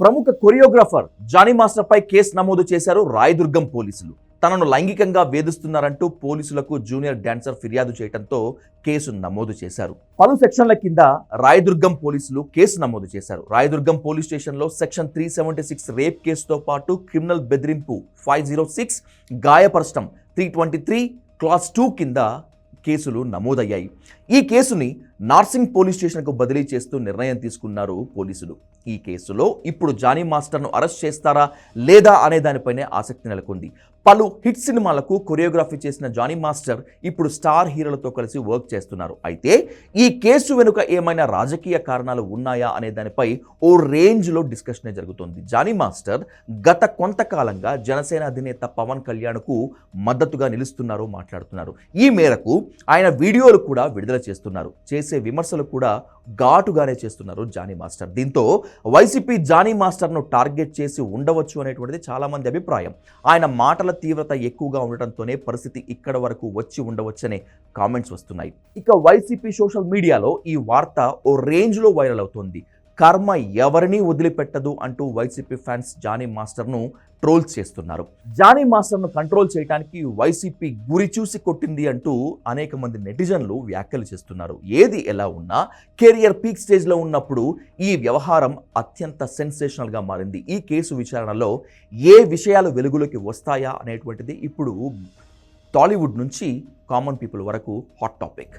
ప్రముఖ choreographer Jani master పై case నమోదు చేశారు రాయదుర్గం పోలీసులు. తనను లైంగికంగా వేధిస్తున్నారంటూ పోలీసులకు జూనియర్ డాన్సర్ ఫిర్యాదు చేయడంతో కేసు నమోదు చేశారు. పలు సెక్షన్ల కింద రాయదుర్గం పోలీసులు కేసు నమోదు చేశారు. రాయదుర్గం పోలీస్ స్టేషన్లో section three seventy six rape కేసుతో పాటు క్రిమినల్ బెదిరింపు five zero six గాయపరచడం three twenty three clause two కింద కేసులు నమోదయ్యాయి. ఈ కేసుని నార్సింగ్ పోలీస్ స్టేషన్కు బదిలీ చేస్తూ నిర్ణయం తీసుకున్నారు పోలీసులు. ఈ కేసులో ఇప్పుడు జానీ మాస్టర్ను అరెస్ట్ చేస్తారా లేదా అనే దానిపైనే ఆసక్తి నెలకొంది. పలు హిట్ సినిమాలకు కొరియోగ్రఫీ చేసిన జానీ మాస్టర్ ఇప్పుడు స్టార్ హీరోలతో కలిసి వర్క్ చేస్తున్నారు. అయితే ఈ కేసు వెనుక ఏమైనా రాజకీయ కారణాలు ఉన్నాయా అనే దానిపై ఓ రేంజ్లో డిస్కషనే జరుగుతోంది. జానీ మాస్టర్ గత కొంతకాలంగా జనసేన అధినేత పవన్ కళ్యాణ్కు మద్దతుగా నిలుస్తున్నారు మాట్లాడుతున్నారు. ఈ మేరకు ఆయన వీడియోలు కూడా విడుదల చేస్తున్నారు. చేసే విమర్శలు కూడా ఘాటుగానే చేస్తున్నారు జానీ మాస్టర్. దీంతో వైసీపీ జానీ మాస్టర్ను టార్గెట్ చేసి ఉండవచ్చు అనేటువంటిది చాలామంది అభిప్రాయం. ఆయన మాటల తీవ్రత ఎక్కువగా ఉండటంతోనే పరిస్థితి ఇక్కడ వరకు వచ్చి ఉండవచ్చనే కామెంట్స్ వస్తున్నాయి. ఇక వైసీపీ సోషల్ మీడియాలో ఈ వార్త ఓ రేంజ్లో వైరల్ అవుతోంది. కర్మ ఎవరినీ వదిలిపెట్టదు అంటూ వైసీపీ ఫ్యాన్స్ జానీ మాస్టర్ను ట్రోల్స్ చేస్తున్నారు. జానీ మాస్టర్ను కంట్రోల్ చేయడానికి వైసీపీ గురి చూసి కొట్టింది అంటూ అనేక మంది నెటిజన్లు వ్యాఖ్యలు చేస్తున్నారు. ఏది ఎలా ఉన్నా కెరియర్ పీక్ స్టేజ్లో ఉన్నప్పుడు ఈ వ్యవహారం అత్యంత సెన్సేషనల్గా మారింది. ఈ కేసు విచారణలో ఏ విషయాలు వెలుగులోకి వస్తాయా అనేటువంటిది ఇప్పుడు టాలీవుడ్ నుంచి కామన్ పీపుల్ వరకు హాట్ టాపిక్.